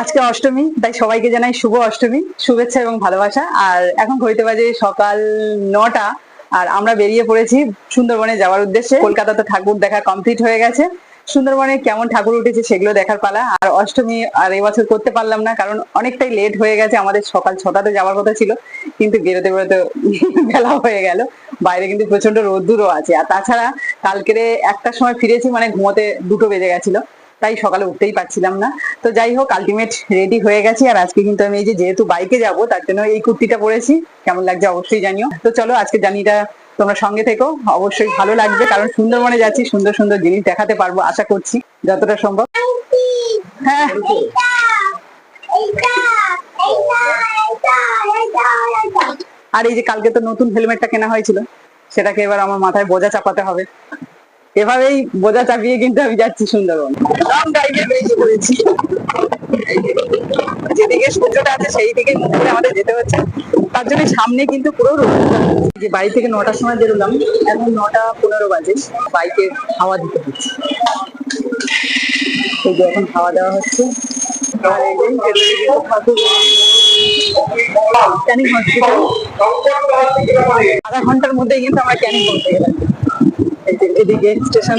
আজকে অষ্টমী, তাই সবাইকে জানাই শুভ অষ্টমী, শুভেচ্ছা এবং ভালোবাসা। আর এখন ঘড়িতে বাজে সকাল নটা, আর আমরা বেরিয়ে পড়েছি সুন্দরবনে যাওয়ার উদ্দেশ্যে। কলকাতাতে ঠাকুর দেখা কমপ্লিট হয়ে গেছে। সুন্দরবনে কেমন ঠাকুর উঠেছে সেগুলো দেখার পালা। আর অষ্টমী আর এবছর করতে পারলাম না, কারণ অনেকটাই লেট হয়ে গেছে। আমাদের সকাল ছটাতে যাওয়ার কথা ছিল, কিন্তু বেরোতে বেরোতে বেলা হয়ে গেল। বাইরে কিন্তু প্রচণ্ড রোদ্দুরও আছে। আর তাছাড়া কালকেরে একটার সময় ফিরেছি মানে ঘুমোতে দুটো বেজে গেছিল। তাই সকালে উঠতেই পারছিলাম না। তো যাই হোক আলটিমেট রেডি হয়ে গেছি। আর আজকে কিন্তু আমি এই যে যেহেতু বাইকে যাব, তার জন্য এই কুর্তিটা পরেছি। কেমন লাগছে অবশ্যই জানিও। তো চলো, আজকে জানিটা তোমরা সঙ্গে থেকো। অবশ্যই ভালো লাগবে, কারণ সুন্দরবনে যাচ্ছি, সুন্দর সুন্দর জিনিস দেখাতে পারব, আশা করছি। যতটা সম্ভব। হ্যাঁ। আর এই যে কালকে তো নতুন হেলমেটটা কেনা হয়েছিল, সেটাকে এবার আমার মাথায় বোঝা চাপাতে হবে। এভাবেই বোঝা চাপিয়ে কিন্তু আমি যাচ্ছি সুন্দরবন। লং ড্রাইভে বেরিয়ে পড়েছি যেদিকে সূর্যটা আছে, সেই দিকে আমাদের যেতে হচ্ছে। তার জন্য সামনে কিন্তু পুরো যে বাড়ি থেকে নটার সময় বেরোলাম, এখন নটা পনেরো বাজে। বাইকে হাওয়া দিতে হচ্ছে। এই যে খাওয়া দাওয়া হচ্ছে। আধা ঘণ্টার মধ্যে কিন্তু আমরা ক্যানিং করতে গেলাম। এই এদিকে স্টেশন,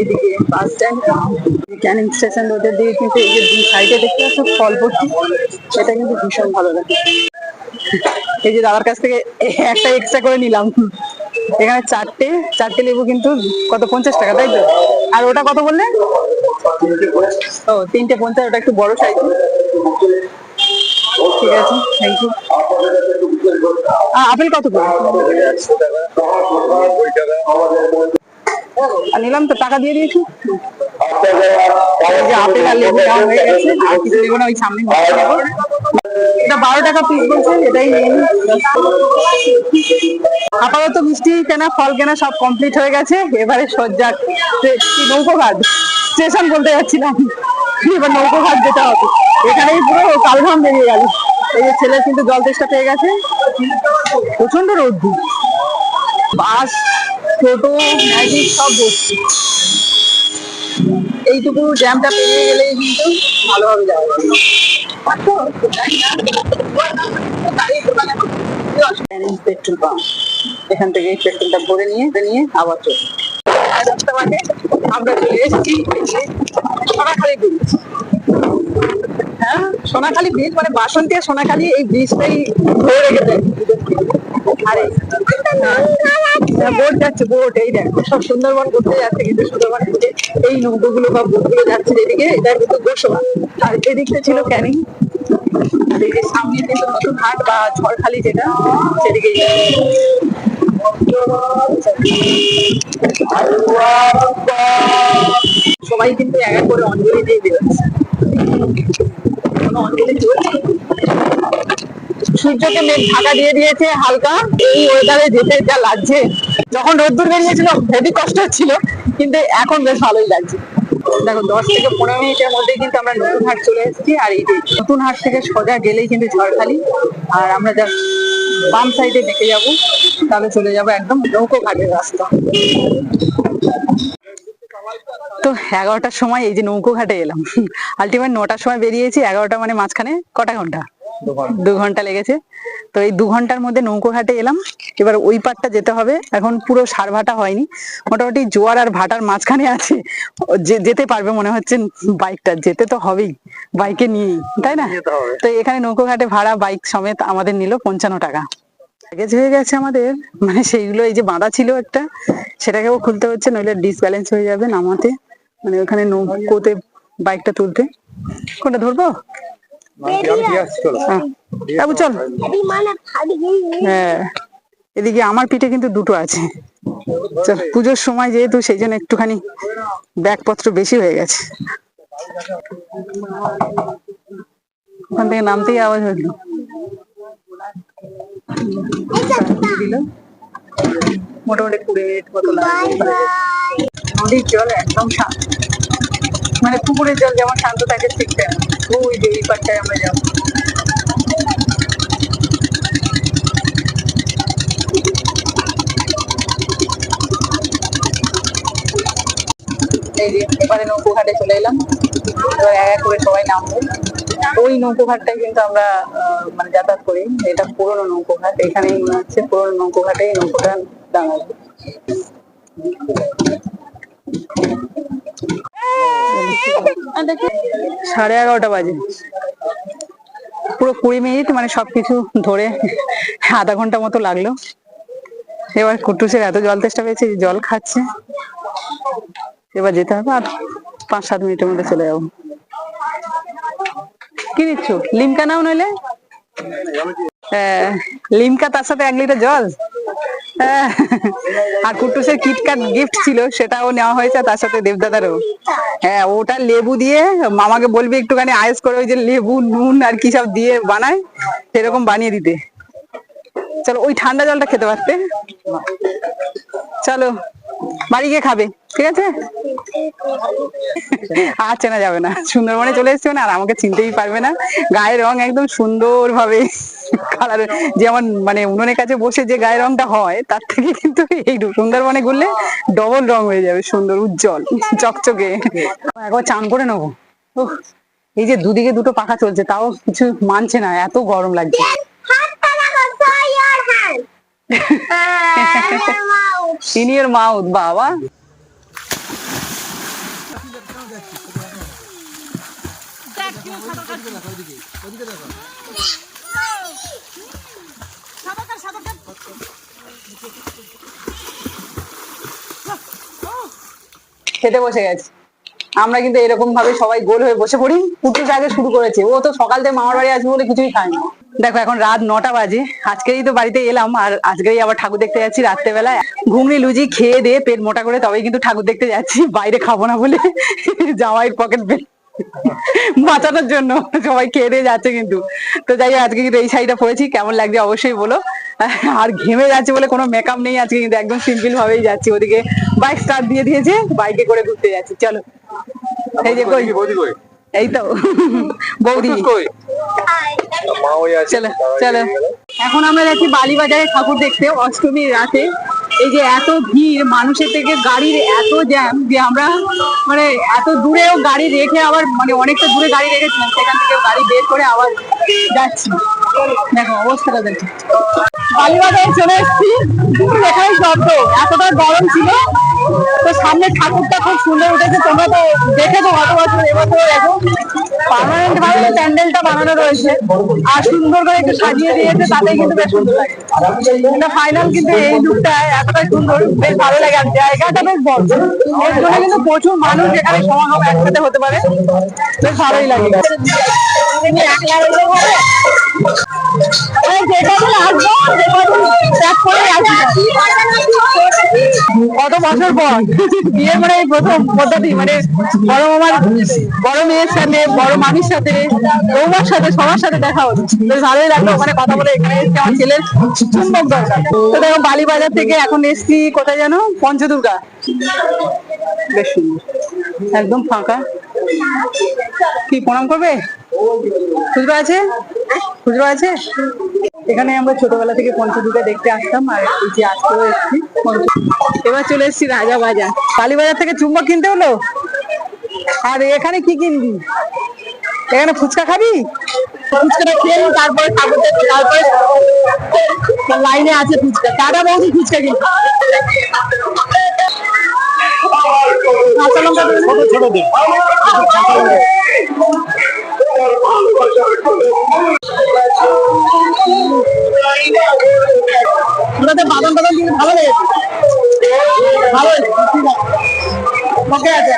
এদিকে বাস স্ট্যান্ড ক্যানিং স্টেশন রোডের দিকে কিন্তু এই যে দুই সাইডে দেখতে পাচ্ছ ফল পড়ছে সেটা কিন্তু ভীষণ ভালো লাগে। এই যে দাদার কাছ থেকে একটা এক্সট্রা করে নিলাম। এখানে চারটে চারটে লেবু কিন্তু কত, পঞ্চাশ টাকা, তাই তো? আর ওটা কত বললে? ও, তিনটে পঞ্চাশ, ওটা একটু বড় সাইজ ঠিক আছে থ্যাংক ইউ আপেল কত করে? নিলাম তো, টাকা দিয়ে দিয়েছি। আপেল আর লেবু নেওয়া হয়ে গেছে, আর কিছু নেব না, ওই সামনে এটা বারো টাকা পিস বলছে, এটাই আপাতত মিষ্টি কেনা, ফল কেনা সব কমপ্লিট হয়ে গেছে। এবারে সজ্জা নৌকো ঘাট স্টেশন বলতে যাচ্ছিলাম। নৌকো ঘাট যেতে হবে। এখানেই পুরো কালঘাম বেরিয়ে গেল। এই যে ছেলে কিন্তু জল তেষ্টা পেয়ে গেছে। প্রচণ্ড রোদ্দুর বাস, টোটো ম্যাজিক সব বসছে। এইটুকু জ্যামটা পেরিয়ে গেলেই কিন্তু ভালোভাবে যাওয়া পেট্রোল পাম্প এখান থেকে পেট্রোলটা ভরে নিয়ে নিয়ে আবার চলে। আমরা চলে এসেছি। সোনাখালি ব্রিজ হ্যাঁ সোনাখালি ব্রিজ মানে বাসন্তী আর সোনাখালি এই ব্রিজটাই ধরে রেখেছে। বোট যাচ্ছে বোট এই দেখ, সব সুন্দরবন ঘুরতে যাচ্ছে, কিন্তু সুন্দরবন এই নৌকোগুলো বা বোটগুলো যাচ্ছে যেদিকে, এটা কিন্তু গোসবা আর এদিকটা ছিল ক্যানিং। আর এই সামনে কিন্তু নতুন বা ঝড়খালি যেটা সেদিকে সবাই কিন্তু এক এক করে অঞ্জলি দিয়ে বেরোচ্ছে অঞ্জলি সূর্যকে মেঘ ঢাকা দিয়ে দিয়েছে হালকা, এই ওয়েদারে যেতে যা লাগছে। যখন রোদ্দুর বেরিয়েছিল হেভি কষ্ট হচ্ছিল, কিন্তু এখন বেশ ভালোই লাগছে। দেখো দশ থেকে পনেরো মিনিটের মধ্যে কিন্তু আমরা নতুন হাট চলে এসেছি, আর এই নতুন হাট থেকে সোজা গেলেই কিন্তু ঝড়খালি। আর আমরা যা বাম সাইডে দেখে যাব। তাহলে চলে যাব একদম নৌকো ঘাটের রাস্তা। তো এগারোটার সময় এই যে নৌকো ঘাটে এলাম। আলটিমেট নটার সময় বেরিয়েছি, এগারোটা মানে মাঝখানে কটা ঘণ্টা? দু ঘণ্টা লেগেছে। তো এই দু ঘণ্টার মধ্যে নৌকো ঘাটে এলাম। এবার ওই পারটা যেতে হবে। এখন পুরো সার ভাটা হয়নি। মোটামুটি জোয়ার আর ভাটার মাঝখানে আছে। যেতে পারবে মনে হচ্ছে বাইকটা। যেতে তো হবেই। বাইকে নিয়েই তাই না? তো এখানে নৌকো ঘাটে ভাড়া বাইক সমেত আমাদের নিল পঞ্চান্ন টাকা। ব্যাগেজ হয়ে গেছে আমাদের। মানে সেইগুলো এই যে বাঁধা ছিল একটা সেটাকেও খুলতে হচ্ছে নইলে ডিসব্যালেন্স হয়ে যাবে নামাতে। মানে ওখানে নৌকোতে বাইকটা তুলতে। কোনটা ধরবো। বাবু চল। হ্যাঁ। এদিকে আমার পিঠে কিন্তু দুটো আছে। চল পুজোর সময় যেহেতু সেই জন্য একটুখানি ব্যাগপত্র বেশি হয়ে গেছে। ওখান থেকে নামতেই আওয়াজ হলো। দিল মোটামুটি কুড়ি মিনিট মতো লাগবে। নদীর জল একদম শান্ত মানে পুকুরের জল যেমন শান্ত থাকে, ঠিক তেমন। ওই যে এই পাটটায় আমরা যাব। এই যে, এবারে নৌকো ঘাটে চলে এলাম। এবার এক এক করে সবাই নামবো। ওই নৌকো ঘাটটাই কিন্তু আমরা মানে যাতায়াত করি। এটা পুরোনো নৌকো ঘাট এখানেই মনে হচ্ছে পুরোনো নৌকো ঘাটেই নৌকোটা দাঁড়াবে। সাড়ে এগারোটা বাজে। পুরো কুড়ি মিনিট মানে সবকিছু ধরে আধা ঘণ্টা মতো লাগল। এবার কুটুসের এত জল তেষ্টা পেয়েছে জল খাচ্ছে। এবার যেতে হবে আর পাঁচ সাত মিনিটের মধ্যে চলে যাব। কি নিচ্ছ লিমকা নাও নইলে? আহ, লিমকা তার সাথে এক লিটার জল? আর কুটুসের কিটকাট গিফট ছিল, সেটাও নেওয়া হয়েছে, তার সাথে দেবদাদারও। হ্যাঁ ওটা লেবু দিয়ে মামাকে বলবি একটুখানি আয়েস করে ওই যে লেবু, নুন আর কি সব দিয়ে বানায়, সেরকম বানিয়ে দিতে। চলো, ওই ঠান্ডা জলটা খেতে পারতে। চলো। বাড়ি গিয়ে খাবে ঠিক আছে? আর চেনা যাবে না। সুন্দরবনে চলে এসছে মানে আর আমাকে চিনতেই পারবে না। গায়ের রং একদম সুন্দর ভাবে কালার যেমন মানে উনুনের কাছে বসে যে গায়ের রংটা হয় তার থেকে কিন্তু এই সুন্দরবনে ঘুরলে ডবল রং হয়ে যাবে সুন্দর উজ্জ্বল চকচকে। একবার চান করে নেব। এই যে দুদিকে দুটো পাখা চলছে তাও কিছু মানছে না এত গরম লাগছে। ইন ইয়োর মাউথ বাবা। খেতে বসে গেছে। আমরা কিন্তু এরকম ভাবে সবাই গোল হয়ে বসে পড়ি। পুটুস আগে শুরু করেছে। ও তো সকাল থেকে মামার বাড়ি আসবে বলে কিছুই খায়নি দেখো এখন রাত নটা বাজে। আজকেই তো বাড়িতে এলাম আর আজকেই আবার ঠাকুর দেখতে যাচ্ছি রাত্রেবেলায়। ঘুগনি লুচি খেয়ে দিয়ে পেট মোটা করে তবেই কিন্তু ঠাকুর দেখতে যাচ্ছি। বাইরে খাব না বলে জামাইয়ের পকেট বাঁচানোর জন্য সবাই খেয়ে দিয়ে যাচ্ছে কিন্তু। তো যাই আজকে কিন্তু এই শাড়িটা পরেছি। কেমন লাগছে অবশ্যই বলো। আর ঘেমে যাচ্ছে বলে কোনো মেকআপ নেই। আজকে কিন্তু একদম সিম্পল ভাবেই যাচ্ছি। ওদিকে বাইক স্টার্ট দিয়ে দিয়েছে বাইকে করে ঘুরতে যাচ্ছি। চলো। এই যে কই? এই তো। বৌদি। এখন আমরা যাচ্ছি বালিবাজারে ঠাকুর দেখতে, অষ্টমীর রাতে। এই যে এত ভিড়, মানুষের থেকে গাড়ির এত জ্যাম যে আমরা মানে এত দূরেও গাড়ি রেখে আবার মানে অনেকটা দূরে গাড়ি রেখেছিলাম, সেখান থেকে গাড়ি বের করে আবার যাচ্ছি। দেখো, অবস্থাটা দেখো। বালিবাজারে চলে এসেছি। এখানে শব্দ, এতটা গরম ছিল তো সামনে ঠাকুরটা খুব সুন্দর উঠেছে, তোমরা তো দেখেছ গত বছর এবছর দেখো। পার্মানেন্ট ভাবে প্যান্ডেলটা বানানো রয়েছে, আর সুন্দর করে একটু সাজিয়ে দিয়েছে, তাতে কিন্তু বেশ সুন্দর লাগে। ফাইনাল কিন্তু এই লুকটা এতটাই সুন্দর, বেশ ভালো লাগে আর জায়গাটা বেশ বড়। এর জন্য কিন্তু প্রচুর মানুষ এখানে সমাগম একসাথে হতে পারে, বেশ ভালোই লাগে। কত বছর পর? বিয়ের মানে প্রথম পদ্ধতি মানে বড় মামার, বড় মেয়ের সাথে, বড় মামির সাথে, বৌমার সাথে, সবার সাথে দেখা হলো। বেশ ভালোই লাগল ওখানে কথা বলে। এখানে আমার ছেলের চুম্বক দরকার। তো দেখো, বালিবাজার থেকে এখন এসছি কোথায় জানো পঞ্চদুর্গা। বেশ একদম ফাঁকা। কি প্রণাম করবে? খুচরো আছে? খুচরো আছে? এখানে আমরা ছোটবেলা থেকে পঞ্চদুর্গা দেখতে আসতাম আর এই যে আজকেও এসেছি এবার চলে এসেছি রাজা বাজার। কালীবাজার থেকে চুম্বক কিনতে হলো? আর এখানে কি কিনবি? এখানে ফুচকা খাবি? ফুচকাটা খেয়ে তারপরে লাইনে আছে ফুচকা। দাদা বৌদি ফুচকা কিনবে কাঁচা লঙ্কা ছোট ওটাতে বাদাম বাদাম দিলে ভালো লেগেছে ভালো ওকে আছে।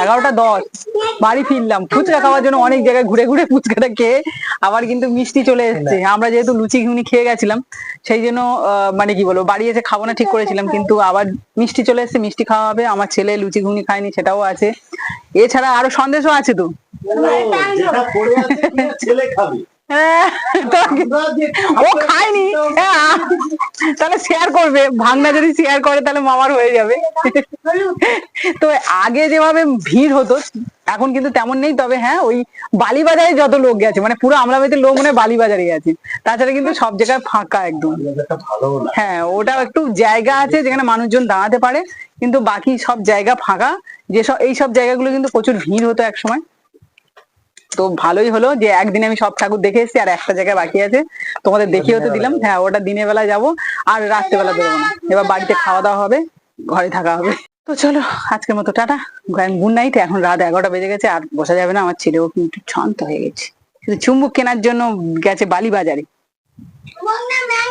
এগারোটা দশ। বাড়ি ফিরলাম। ফুচকা খাওয়ার জন্য অনেক জায়গায় ঘুরে ঘুরে ফুচকাটা খেয়ে আবার কিন্তু মিষ্টি চলে এসেছে। আমরা যেহেতু লুচি ঘুগনি খেয়ে গেছিলাম সেই জন্য আহ, মানে কি বলব বাড়ি এসে খাব না ঠিক করেছিলাম কিন্তু আবার মিষ্টি চলে এসেছে মিষ্টি খাওয়া হবে। আমার ছেলে লুচি ঘুগনি খায়নি সেটাও আছে। এছাড়া আরও সন্দেশও আছে তো? যেটা পড়ে আছে কিনা ছেলে খাবে। তো- ও খায়নি হ্যাঁ, তাহলে শেয়ার করবে। ভাঙনা যদি শেয়ার করে তাহলে মামার হয়ে যাবে। তো আগে যেভাবে ভিড় হতো এখন কিন্তু তেমন নেই। তবে হ্যাঁ ওই বালিবাজারে যত লোক গেছে মানে পুরো আমরাবাড়িতে লোক মনে হয় বালিবাজারে গেছে। তাছাড়া কিন্তু সব জায়গায় ফাঁকা একদম। হ্যাঁ ওটা একটু জায়গা আছে যেখানে মানুষজন দাঁড়াতে পারে কিন্তু বাকি সব জায়গা ফাঁকা। যেসব এই সব জায়গাগুলো কিন্তু প্রচুর ভিড় হতো এক সময় তো ভালোই হলো যে একদিনে আমি সব ঠাকুর দেখে এসেছি, আর একটা জায়গায় বাকি আছে। তোমাদের দেখিয়ে তো দিলাম। হ্যাঁ ওটা দিনের বেলা যাব, আর রাত্রেবেলা বেরোবো না। এবার বাড়িতে খাওয়া দাওয়া হবে, ঘরে থাকা হবে। তো চলো, আজকের মতো টাটা। গুড নাইট, এখন রাত এগারোটা বেজে গেছে, আর বসা যাবে না। আমার ছেলেও কিন্তু শান্ত হয়ে গেছে। শুধু চুম্বক কেনার জন্য গেছে বালি বাজারে